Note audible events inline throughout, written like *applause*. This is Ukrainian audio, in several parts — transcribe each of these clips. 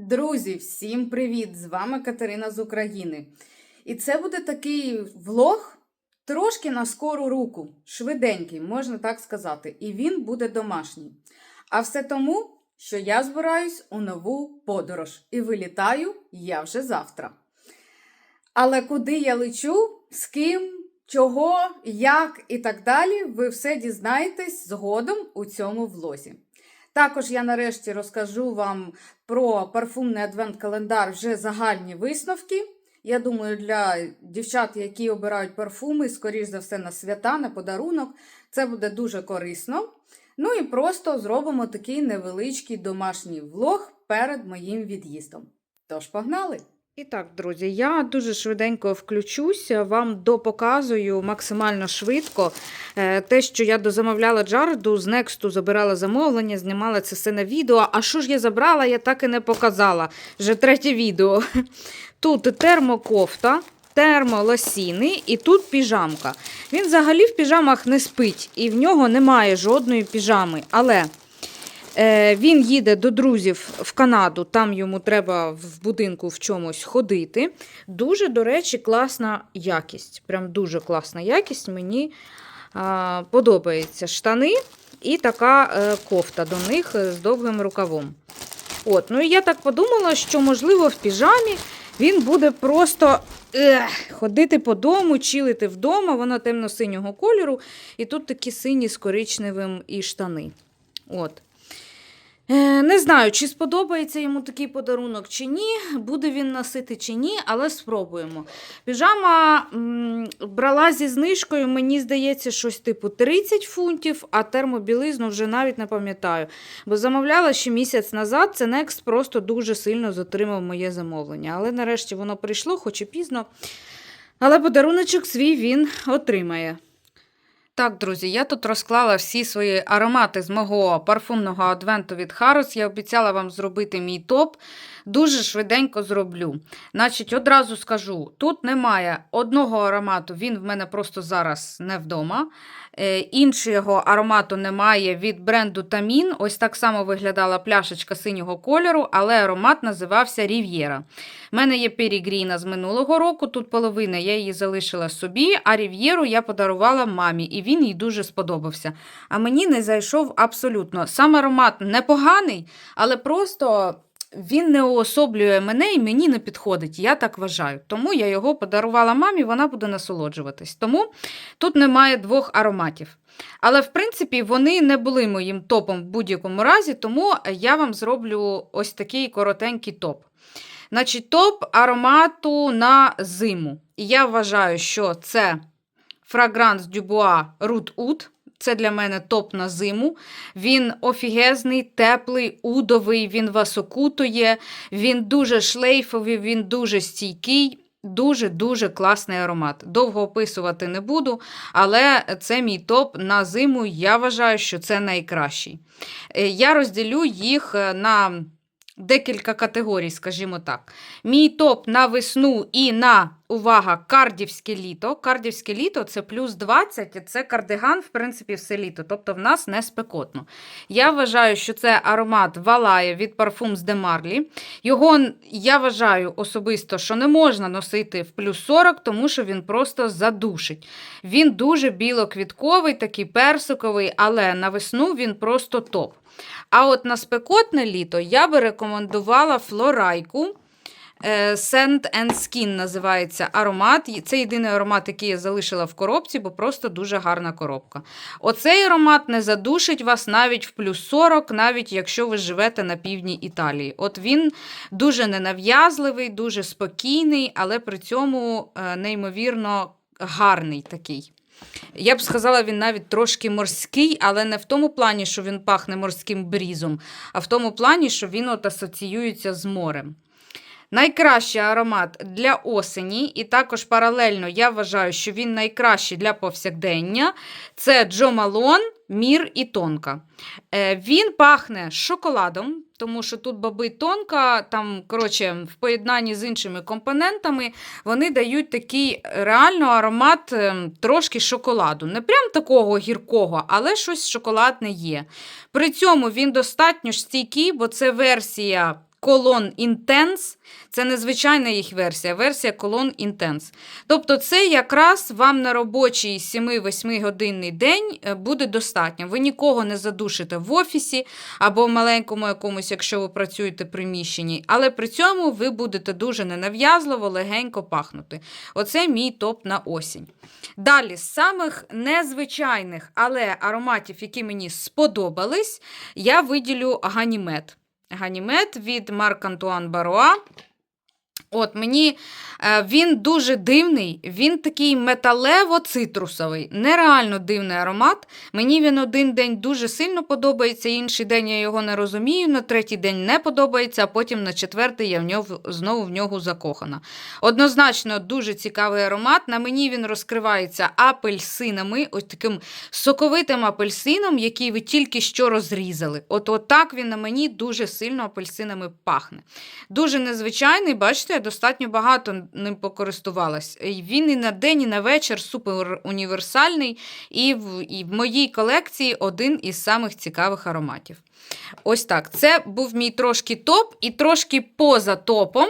Друзі, всім привіт! З вами Катерина з України. І це буде такий влог трошки на скору руку, швиденький, можна так сказати. І він буде домашній. А все тому, що я збираюсь у нову подорож і вилітаю я вже завтра. Але куди я лечу, з ким, чого, як і так далі, ви все дізнаєтесь згодом у цьому влозі. Також я нарешті розкажу вам про парфумний адвент-календар вже загальні висновки. Я думаю, для дівчат, які обирають парфуми, скоріш за все, на свята, на подарунок, це буде дуже корисно. Ну і просто зробимо такий невеличкий домашній влог перед моїм від'їздом. Тож, погнали! І так, друзі, я дуже швиденько включуся, вам допоказую максимально швидко е, те, що я дозамовляла Джареду, з Нексту забирала замовлення, знімала це все на відео. А що ж я забрала, я так і не показала. Вже третє відео. Тут термокофта, термолосіни і тут піжамка. Він взагалі в піжамах не спить, і в нього немає жодної піжами. Але Він їде до друзів в Канаду, там йому треба в будинку в чомусь ходити. Дуже, до речі, класна якість. Прям дуже класна якість. Мені а, подобається штани і така е, кофта до них е, з довгим рукавом. От, ну і я так подумала, що, можливо, в піжамі він буде просто ех, ходити по дому, чилити вдома. Вона темно-синього кольору. І тут такі сині з коричневим і штани. От. Е, Не знаю, чи сподобається йому такий подарунок чи ні, буде він носити чи ні, але спробуємо. Піжама м, брала зі знижкою, мені здається, щось типу 30 фунтів, а термобілизну вже навіть не пам'ятаю. Бо замовляла ще місяць назад, це Next просто дуже сильно затримав моє замовлення. Але нарешті воно прийшло, хоч і пізно. Але подаруночок свій він отримає. Так, друзі, я тут розклала всі свої аромати з мого парфумного адвенту від Harrods. Я обіцяла вам зробити мій топ. Дуже швиденько зроблю. Значить, одразу скажу: тут немає одного аромату, він в мене просто зараз не вдома. Е, іншого аромату немає від бренду Тамін. Ось так само виглядала пляшечка синього кольору, але аромат називався Рів'єра. У мене є Перігріна з минулого року, тут половина, я її залишила собі, а Рів'єру я подарувала мамі, і він їй дуже сподобався. А мені не зайшов абсолютно. Сам аромат непоганий, але просто. Він не уособлює мене і мені не підходить, я так вважаю. Тому я його подарувала мамі, вона буде насолоджуватись. Тому тут немає двох ароматів. Але, в принципі, вони не були моїм топом в будь-якому разі, тому я вам зроблю ось такий коротенький топ. Значить, топ аромату на зиму. І я вважаю, що це Fragrance Dubois Root Oud. Це для мене топ на зиму. Він офігезний, теплий, удовий, він вас окутує, він дуже шлейфовий, він дуже стійкий. Дуже-дуже класний аромат. Довго описувати не буду, але це мій топ на зиму. Я вважаю, що це найкращий. Е, Я розділю їх е, на декілька категорій, скажімо так. Мій топ на весну і на увага, кардівське літо. Кардівське літо це плюс 20, і це кардиган, в принципі, все літо. Тобто в нас не спекотно. Я вважаю, що це аромат Валає від Parfums de Marly. Його я вважаю особисто, що не можна носити в плюс 40, тому що він просто задушить. Він дуже білоквітковий, такий персиковий, але на весну він просто топ. А от на спекотне літо я би рекомендувала флорайку. Е, Scent and Skin називається аромат. Це єдиний аромат, який я залишила в коробці, бо просто дуже гарна коробка. Оцей аромат не задушить вас навіть в плюс 40, навіть якщо ви живете на півдні Італії. От він дуже ненав'язливий, дуже спокійний, але при цьому е, неймовірно гарний такий. Я б сказала, він навіть трошки морський, але не в тому плані, що він пахне морським брізом, а в тому плані, що він от асоціюється з морем. Найкращий аромат для осені, і також паралельно я вважаю, що він найкращий для повсякдення. Це Джо Малон, Мір і Тонка. Е, Він пахне шоколадом, тому що тут баби тонка, там, коротше, в поєднанні з іншими компонентами, вони дають такий реально аромат ем, трошки шоколаду. Не прям такого гіркого, але щось шоколадне є. При цьому він достатньо стійкий, бо це версія Колон Intense. Це незвичайна їх версія, версія Колон Intense. Тобто, це якраз вам на робочий 7-8 годинний день е, буде достатньо. Ви нікого не задушите в офісі або в маленькому якомусь, якщо ви працюєте в приміщенні, але при цьому ви будете дуже ненав'язливо, легенько пахнути. Оце мій топ на осінь. Далі, з самих незвичайних, але ароматів, які мені сподобались, я виділю ганімед. Ганімед від Марк Антуан Баруа. От мені е, він дуже дивний, він такий металево-цитрусовий, нереально дивний аромат. Мені він один день дуже сильно подобається, інший день я його не розумію, на третій день не подобається, а потім на четвертий я в нього, знову в нього закохана. Однозначно, дуже цікавий аромат. На мені він розкривається апельсинами, ось таким соковитим апельсином, який ви тільки що розрізали. От, от так він на мені дуже сильно апельсинами пахне. Дуже незвичайний, бачите, достатньо багато ним покористувалась. Він і на день, і на вечір супер універсальний, і в, і в моїй колекції один із самих цікавих ароматів. Ось так. Це був мій трошки топ, і трошки поза топом.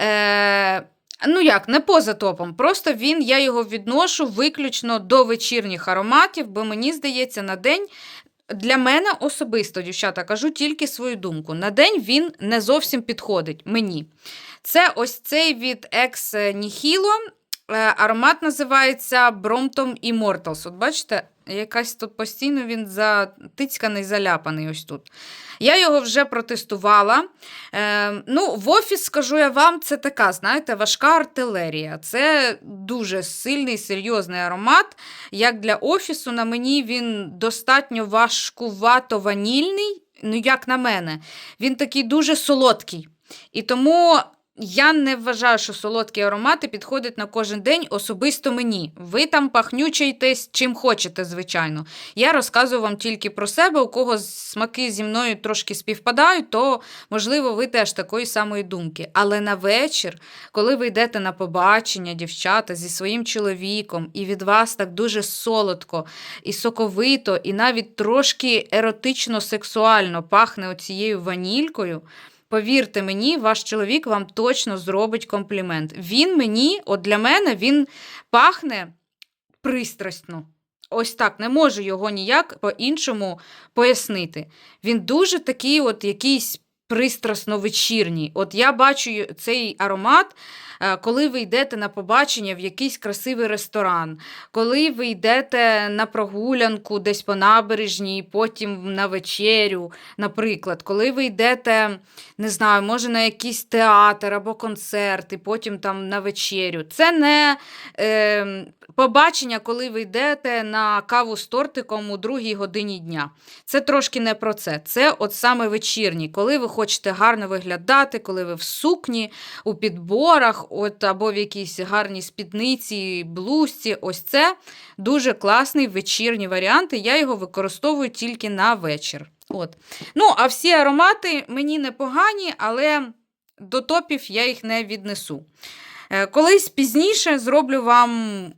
Е, Ну як, не поза топом, просто він, я його відношу виключно до вечірніх ароматів, бо мені здається, на день для мене особисто, дівчата, кажу тільки свою думку. На день він не зовсім підходить мені. Це ось цей від Ex Nihilo. Е, Аромат називається Brompton Immortals. От бачите, якась тут постійно він затицьканий, заляпаний ось тут. Я його вже протестувала. Е, ну, В офіс, скажу я вам, це така, знаєте, важка артилерія. Це дуже сильний, серйозний аромат. Як для офісу, на мені він достатньо важкувато ванільний, ну, як на мене, він такий дуже солодкий. І тому я не вважаю, що солодкі аромати підходять на кожен день, особисто мені. Ви там пахнючайтесь чим хочете, звичайно. Я розказую вам тільки про себе, у кого смаки зі мною трошки співпадають, то, можливо, ви теж такої самої думки. Але на вечір, коли ви йдете на побачення, дівчата, зі своїм чоловіком, і від вас так дуже солодко і соковито, і навіть трошки еротично-сексуально пахне оцією ванількою. Повірте мені, ваш чоловік вам точно зробить комплімент. Він мені, от для мене, він пахне пристрасно. Ось так, не можу його ніяк по-іншому пояснити. Він дуже такий, от якийсь пристрасно вечірній. От я бачу цей аромат, коли ви йдете на побачення в якийсь красивий ресторан, коли ви йдете на прогулянку десь по набережній, потім на вечерю, наприклад, коли ви йдете, не знаю, може на якийсь театр або концерт, і потім там на вечерю. Це не е, побачення, коли ви йдете на каву з тортиком у другій годині дня. Це трошки не про це. Це от саме вечірній, коли ви хочете гарно виглядати, коли ви в сукні, у підборах, от або в якійсь гарній спідниці, блузці. Ось це дуже класний вечірній варіант, я його використовую тільки на вечір. От. Ну, а всі аромати мені непогані, але до топів я їх не віднесу. Е, Колись пізніше зроблю вам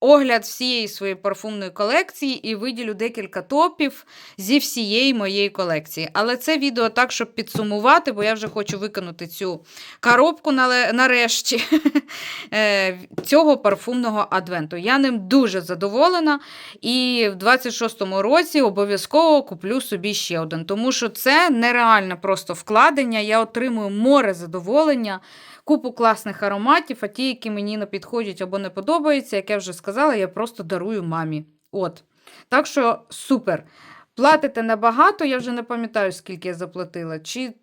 огляд всієї своєї парфумної колекції і виділю декілька топів зі всієї моєї колекції. Але це відео так, щоб підсумувати, бо я вже хочу виконати цю коробку нарешті *laughs* е, цього парфумного адвенту. Я ним дуже задоволена. І в 26-му році обов'язково куплю собі ще один, тому що це нереальне просто вкладення. Я отримую море задоволення купу класних ароматів, а ті, які мені не підходять або не подобаються, як я вже сказала, я просто дарую мамі. От. Так що супер. Платите небагато, я вже не пам'ятаю, скільки я заплатила. Чи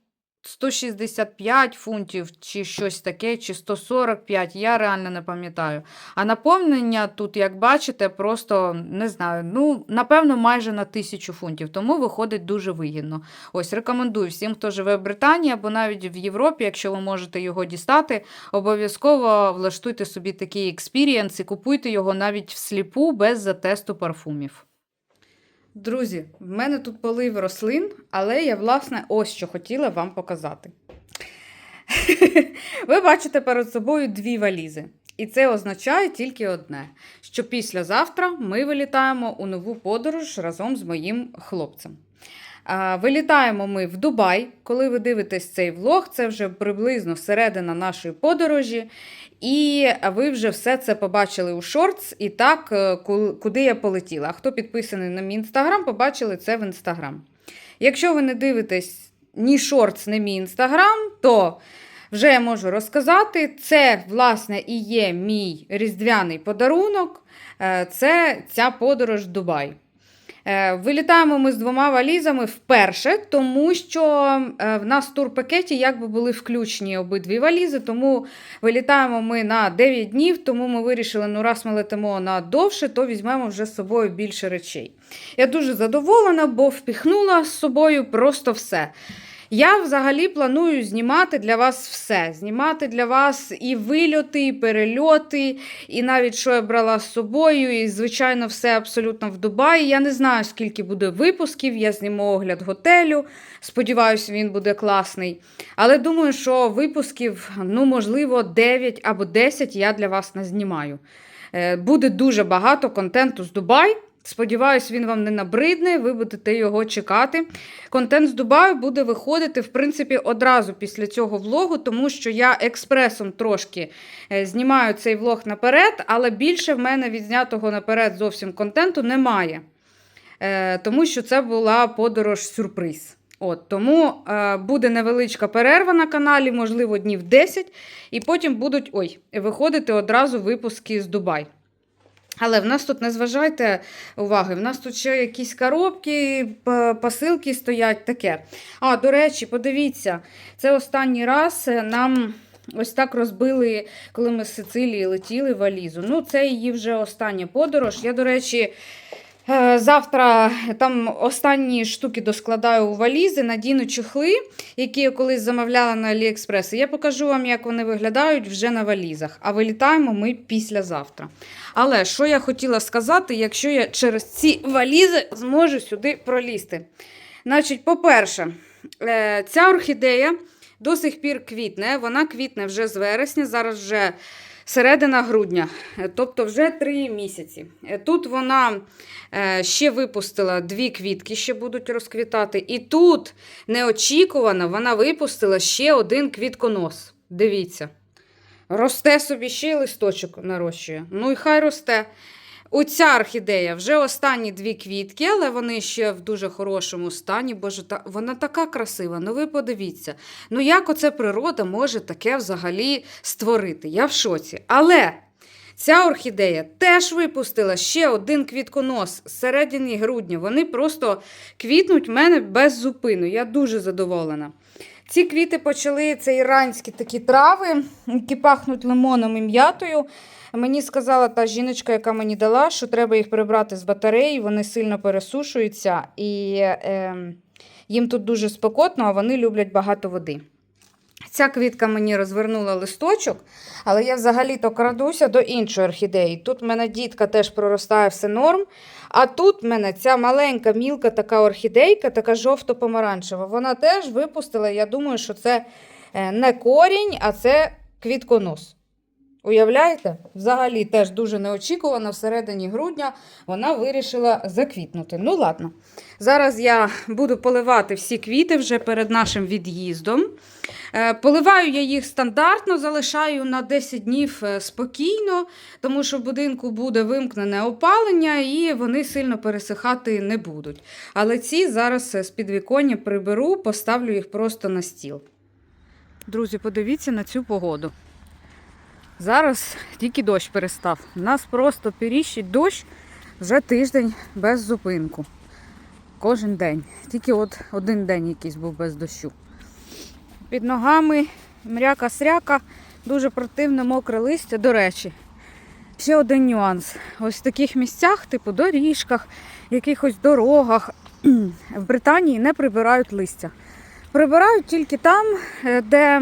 165 фунтів, чи щось таке, чи 145, я реально не пам'ятаю. А наповнення тут, як бачите, просто не знаю, ну, напевно, майже на 1000 фунтів, тому виходить дуже вигідно. Ось рекомендую всім, хто живе в Британії або навіть в Європі, якщо ви можете його дістати, обов'язково влаштуйте собі такий експірієнс і купуйте його навіть всліпу без затесту парфумів. Друзі, в мене тут полив рослин, але я, власне, ось що хотіла вам показати. *laughs* Ви бачите перед собою дві валізи. І це означає тільки одне: що післязавтра ми вилітаємо у нову подорож разом з моїм хлопцем. Вилітаємо ми в Дубай. Коли ви дивитесь цей влог, це вже приблизно середина нашої подорожі. І ви вже все це побачили у шортс, і так, е, куди я полетіла. Хто підписаний на мій інстаграм, побачили це в інстаграм. Якщо ви не дивитесь ні шортс, ні мій інстаграм, то вже я можу розказати. Це, власне, і є мій різдвяний подарунок. Е, Це ця подорож в Дубай. Е, Вилітаємо ми з двома валізами вперше, тому що е, в нас в турпакеті якби були включені обидві валізи, тому вилітаємо ми на 9 днів, тому ми вирішили, ну раз ми летимо на довше, то візьмемо вже з собою більше речей. Я дуже задоволена, бо впіхнула з собою просто все. Я взагалі планую знімати для вас все. Знімати для вас і вильоти, і перельоти, і навіть що я брала з собою, і, звичайно, все абсолютно в Дубаї. Я не знаю, скільки буде випусків. Я зніму огляд готелю. Сподіваюся, він буде класний. Але думаю, що випусків, ну, можливо, 9 або 10 я для вас назнімаю. Е, Буде дуже багато контенту з Дубай. Сподіваюсь, він вам не набридне, ви будете його чекати. Контент з Дубаю буде виходити, в принципі, одразу після цього влогу, тому що я експресом трошки е, знімаю цей влог наперед, але більше в мене відзнятого наперед зовсім контенту немає. Е, Тому що це була подорож сюрприз. От, тому е, буде невеличка перерва на каналі, можливо, днів 10, і потім будуть ой, виходити одразу випуски з Дубай. Але в нас тут не зважайте уваги, в нас тут ще якісь коробки, посилки стоять таке. А, до речі, подивіться, це останній раз е, нам ось так розбили, коли ми з Сицилії летіли валізу. Ну, це її вже остання подорож. Я, до речі, завтра там останні штуки доскладаю у валізи, надіну чохли, які я колись замовляла на Аліекспрес. Я покажу вам, як вони виглядають вже на валізах. А вилітаємо ми післязавтра. Але що я хотіла сказати, якщо я через ці валізи зможу сюди пролізти? Значить, по-перше, е, ця орхідея до сих пір квітне. Вона квітне вже з вересня, зараз вже середина грудня, е, тобто вже три місяці. Е, Тут вона е, ще випустила дві квітки, ще будуть розквітати. І тут неочікувано вона випустила ще один квітконос. Дивіться. Росте собі ще листочок нарощує. Ну і хай росте. Оця орхідея вже останні дві квітки, але вони ще в дуже хорошому стані. Боже, та, вона така красива. Ну ви подивіться. Ну як оце природа може таке взагалі створити? Я в шоці. Але ця орхідея теж випустила ще один квітконос з середини грудня. Вони просто квітнуть в мене без зупину. Я дуже задоволена. Ці квіти почали це іранські такі трави, які пахнуть лимоном і м'ятою. Мені сказала та жіночка, яка мені дала, що треба їх прибрати з батареї, вони сильно пересушуються і е, їм тут дуже спекотно, а вони люблять багато води. Ця квітка мені розвернула листочок, але я взагалі-то крадуся до іншої орхідеї. Тут в мене дітка теж проростає все норм. А тут в мене ця маленька, мілка така орхідейка, така жовто-помаранчева. Вона теж випустила, я думаю, що це е, не корінь, а це квітконос. Уявляєте? Взагалі теж дуже неочікувано, всередині грудня вона вирішила заквітнути. Ну, ладно. Зараз я буду поливати всі квіти вже перед нашим від'їздом. Е, Поливаю я їх стандартно, залишаю на 10 днів е, спокійно, тому що в будинку буде вимкнене опалення і вони сильно пересихати не будуть. Але ці зараз е, з підвіконня приберу, поставлю їх просто на стіл. Друзі, подивіться на цю погоду. Зараз тільки дощ перестав. У нас просто періщить дощ вже тиждень без зупинку. Кожен день. Тільки от один день якийсь був без дощу. Під ногами мряка-сряка, дуже противне мокре листя. До речі, ще один нюанс. Ось в таких місцях, типу доріжках, якихось дорогах *clears throat* в Британії не прибирають листя. Прибирають тільки там, е, де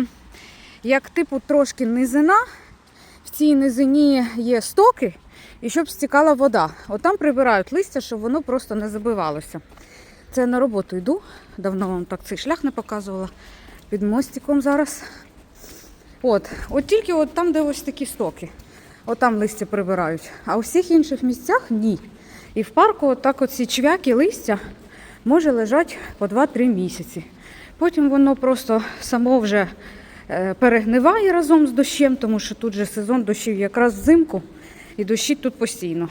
як типу трошки низина, цій низині є стоки, і щоб стікала вода. От там прибирають листя, щоб воно просто не забивалося. Це я на роботу йду. Давно вам так цей шлях не показувала. Під мостиком зараз. От, от тільки от там, де ось такі стоки. От там листя прибирають. А у всіх інших місцях ні. І в парку отак оці чвяки листя може лежати по 2-3 місяці. Потім воно просто само вже перегниває разом з дощем, тому що тут же сезон дощів якраз взимку, і дощить тут постійно.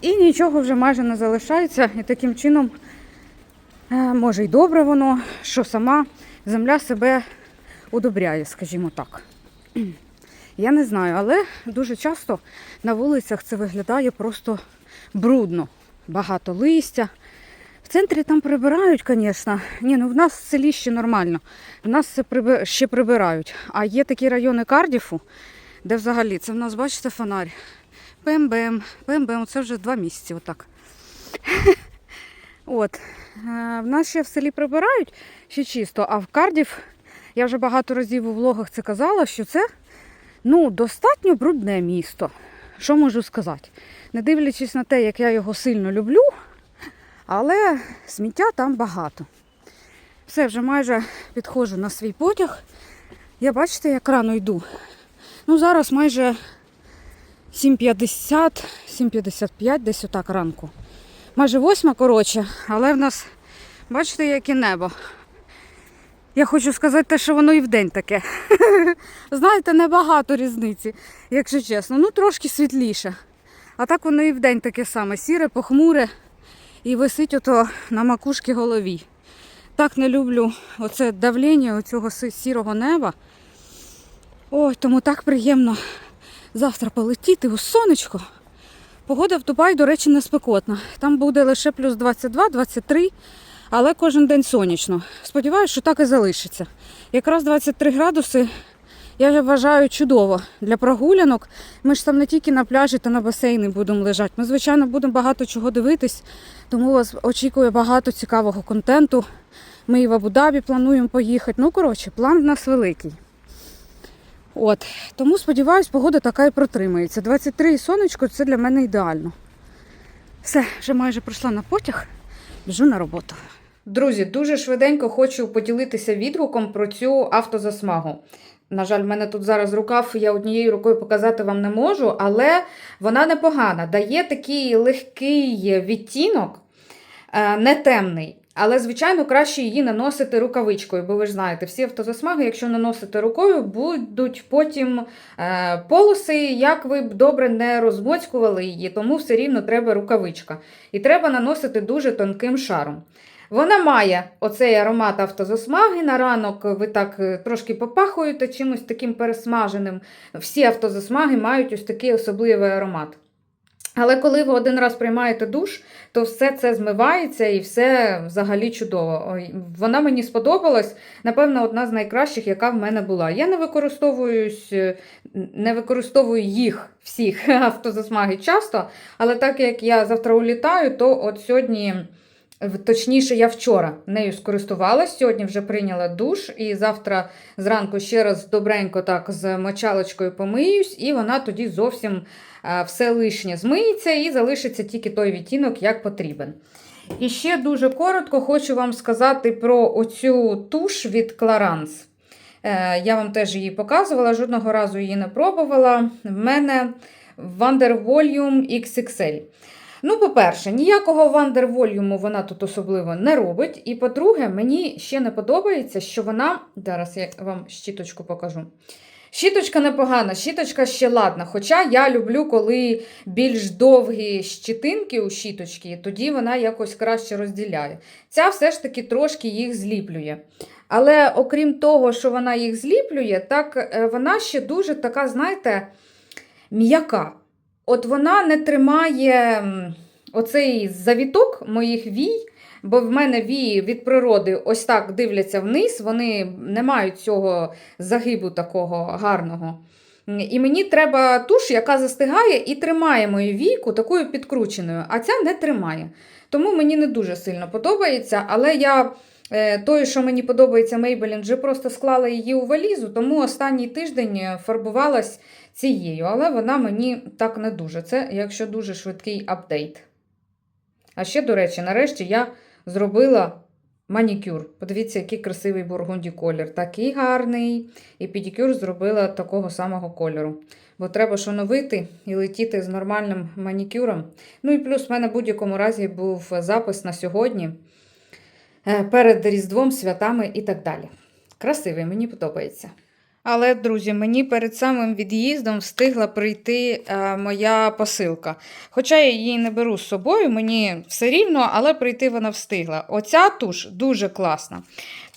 І нічого вже майже не залишається. І таким чином, е, може й добре воно, що сама земля себе удобряє, скажімо так. Я не знаю, але дуже часто на вулицях це виглядає просто брудно. Багато листя. Центрі там прибирають, звісно. Ні, ну в нас в селі ще нормально. В нас це ще прибирають. А є такі райони Кардіфу, де взагалі це в нас, бачите, фонарь. Бем-бем, це вже два місяці отак. *laughs* От. Е, В нас ще в селі прибирають ще чисто, а в Кардіф, я вже багато разів у влогах це казала, що це ну, достатньо брудне місто. Що можу сказати? Не дивлячись на те, як я його сильно люблю, але сміття там багато. Все, вже майже підходжу на свій потяг. Я бачите, як рано йду. Ну, зараз майже 7.50, 7.55, десь отак ранку. Майже восьма, коротше, але в нас, бачите, яке небо. Я хочу сказати те, що воно і вдень таке. *laughs* Знаєте, небагато різниці, якщо чесно. Ну, трошки світліше. А так воно і вдень таке саме, сіре, похмуре і висить ото на макушки голові. Так не люблю оце давлення оцього сірого неба. Ой, тому так приємно завтра полетіти у сонечко. Погода в Дубаї, до речі, не спекотна. Там буде лише плюс 22-23, але кожен день сонячно. Сподіваюся, що так і залишиться. Якраз 23 градуси я вважаю чудово для прогулянок. Ми ж там не тільки на пляжі та на басейні будемо лежати. Ми, звичайно, будемо багато чого дивитись, тому вас очікує багато цікавого контенту. Ми і в Абу-Дабі плануємо поїхати. Ну, коротше, план в нас великий. От, тому сподіваюсь, погода така і протримається. 23 і сонечко це для мене ідеально. Все, вже майже прийшла на потяг, біжу на роботу. Друзі, дуже швиденько хочу поділитися відгуком про цю автозасмагу. На жаль, в мене тут зараз рукав, я однією рукою показати вам не можу, але вона непогана. Дає такий легкий відтінок, е, не темний. Але, звичайно, краще її наносити рукавичкою, бо ви ж знаєте, всі автозасмаги, якщо наносити рукою, будуть потім е, полоси, як ви б добре не розмоцькували її, тому все рівно треба рукавичка. І треба наносити дуже тонким шаром. Вона має оцей аромат автозасмаги. На ранок ви так е, трошки попахуєте чимось таким пересмаженим. Всі автозасмаги мають ось такий особливий аромат. Але коли ви один раз приймаєте душ, то все це змивається і все взагалі чудово. Вона мені сподобалась, напевно, одна з найкращих, яка в мене була. Я не використовуюсь, е, не використовую їх всіх *laughs* автозасмаги часто, але так як я завтра улітаю, то от сьогодні. Точніше, я вчора нею скористувалась, сьогодні вже прийняла душ, і завтра зранку ще раз добренько так з мочалочкою помиюсь, і вона тоді зовсім е, все лишнє змиється і залишиться тільки той відтінок, як потрібен. І ще дуже коротко хочу вам сказати про оцю туш від Clarins. Е, Я вам теж її показувала, жодного разу її не пробувала. В мене Wonder Volume XXL. Ну, по-перше, ніякого Volume вона тут особливо не робить. І по-друге, мені ще не подобається, що вона. Зараз я вам щіточку покажу. Щіточка непогана, щіточка ще ладна. Хоча я люблю, коли більш довгі щітинки у щіточки, тоді вона якось краще розділяє. Ця все ж таки трошки їх зліплює. Але окрім того, що вона їх зліплює, так е, вона ще дуже така, знаєте, м'яка. От вона не тримає оцей завіток моїх вій, бо в мене вії від природи ось так дивляться вниз, вони не мають цього загибу такого гарного. І мені треба туш, яка застигає і тримає мою війку такою підкрученою, а ця не тримає. Тому мені не дуже сильно подобається, але я. Е, Тою, що мені подобається Maybelline, вже просто склала її у валізу, тому останній тиждень е, фарбувалась цією, але вона мені так не дуже. Це якщо дуже швидкий апдейт. А ще, до речі, нарешті я зробила манікюр. Подивіться, який красивий бургунді колір. Такий гарний. І педикюр зробила такого самого кольору. Бо треба ж оновити і летіти з нормальним манікюром. Ну і плюс в мене в будь-якому разі був запис на сьогодні. Е, перед Різдвом, святами і так далі. Красивий, мені подобається. Але, друзі, мені перед самим від'їздом встигла прийти е, моя посилка. Хоча я її не беру з собою, мені все рівно, але прийти вона встигла. Оця туш дуже класна.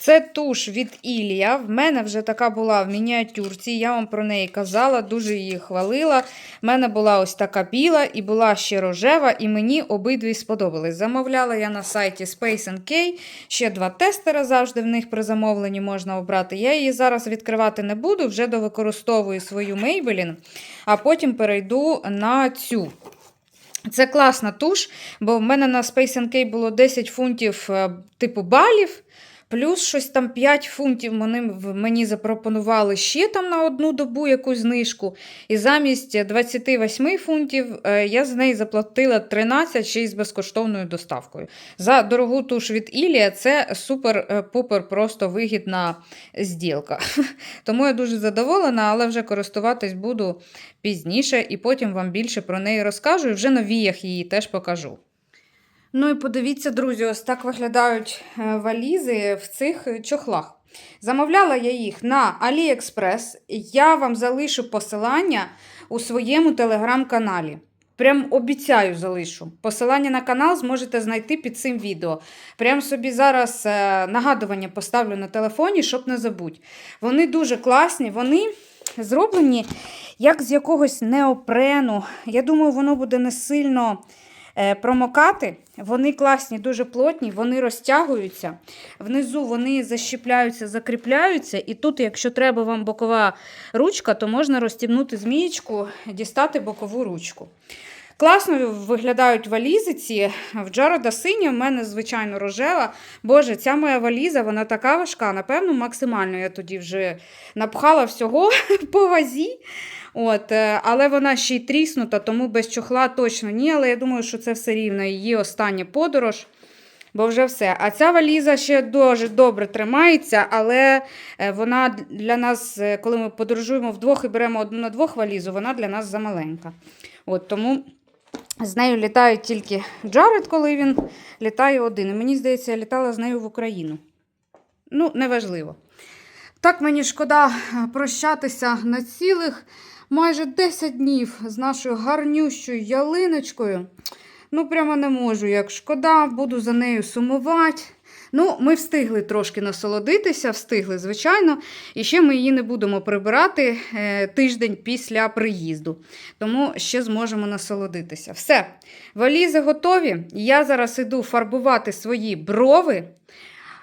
Це туш від Ілія. В мене вже така була в мініатюрці. Я вам про неї казала, дуже її хвалила. В мене була ось така біла і була ще рожева, і мені обидві сподобались. Замовляла я на сайті Space NK. Ще два тестера завжди в них при замовленні можна обрати. Я її зараз відкривати не буду, вже довикористовую свою Maybelline, а потім перейду на цю. Це класна туш, бо в мене на Space NK було 10 фунтів е, типу балів. Плюс щось там 5 фунтів вони мені запропонували ще там на одну добу якусь знижку. І замість 28 фунтів е, я за неї заплатила 13 ще й з безкоштовною доставкою. За дорогу туш від Ілія це супер-пупер просто вигідна зділка. *laughs* Тому я дуже задоволена, але вже користуватись буду пізніше і потім вам більше про неї розкажу і вже на віях її теж покажу. Ну і подивіться, друзі, ось так виглядають е, валізи в цих чохлах. Замовляла я їх на AliExpress. Я вам залишу посилання у своєму телеграм-каналі. Прям обіцяю залишу. Посилання на канал зможете знайти під цим відео. Прям собі зараз е, нагадування поставлю на телефоні, щоб не забудь. Вони дуже класні, вони зроблені як з якогось неопрену. Я думаю, воно буде не сильно промокати. Вони класні, дуже плотні, вони розтягуються. Внизу вони защіпляються, закріпляються. І тут, якщо треба вам бокова ручка, то можна розтібнути змієчку, дістати бокову ручку. Класно виглядають валізи ці. В Джарода синя, в мене, звичайно, рожева. Боже, ця моя валіза, вона така важка. Напевно, максимально я тоді вже напхала всього *laughs* по вазі. От, е, але вона ще й тріснута, тому без чохла точно ні. Але я думаю, що це все рівно її остання подорож. Бо вже все. А ця валіза ще дуже добре тримається, але е, вона для нас, е, коли ми подорожуємо вдвох і беремо одну на двох валізу, вона для нас замаленька. От, тому з нею літають тільки Джаред, коли він літає один. І мені здається, я літала з нею в Україну. Ну, неважливо. Так мені шкода прощатися на цілих майже 10 днів з нашою гарнющою ялиночкою. Ну, прямо не можу, як шкода, буду за нею сумувати. Ну, ми встигли трошки насолодитися, встигли, звичайно. І ще ми її не будемо прибирати е, тиждень після приїзду. Тому ще зможемо насолодитися. Все, валізи готові. Я зараз іду фарбувати свої брови,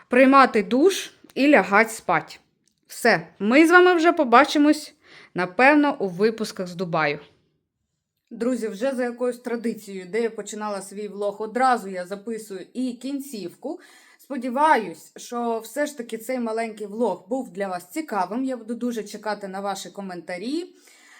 приймати душ і лягати спать. Все, ми з вами вже побачимось, напевно, у випусках з Дубаю. Друзі, вже за якоюсь традицією, де я починала свій влог, одразу я записую і кінцівку. Сподіваюсь, що все ж таки цей маленький влог був для вас цікавим. Я буду дуже чекати на ваші коментарі,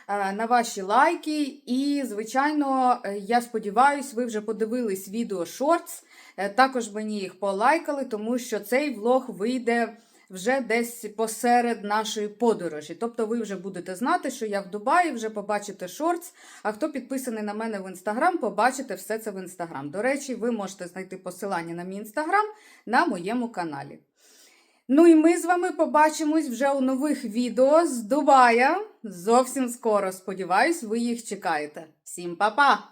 е, на ваші лайки. І, звичайно, е, я сподіваюсь, ви вже подивились відео шортс. Е, Також мені їх полайкали, тому що цей влог вийде вже десь посеред нашої подорожі. Тобто ви вже будете знати, що я в Дубаї, вже побачите шортс. А хто підписаний на мене в інстаграм, побачите все це в інстаграм. До речі, ви можете знайти посилання на мій інстаграм на моєму каналі. Ну і ми з вами побачимось вже у нових відео з Дубая зовсім скоро. Сподіваюсь, ви їх чекаєте. Всім па-па!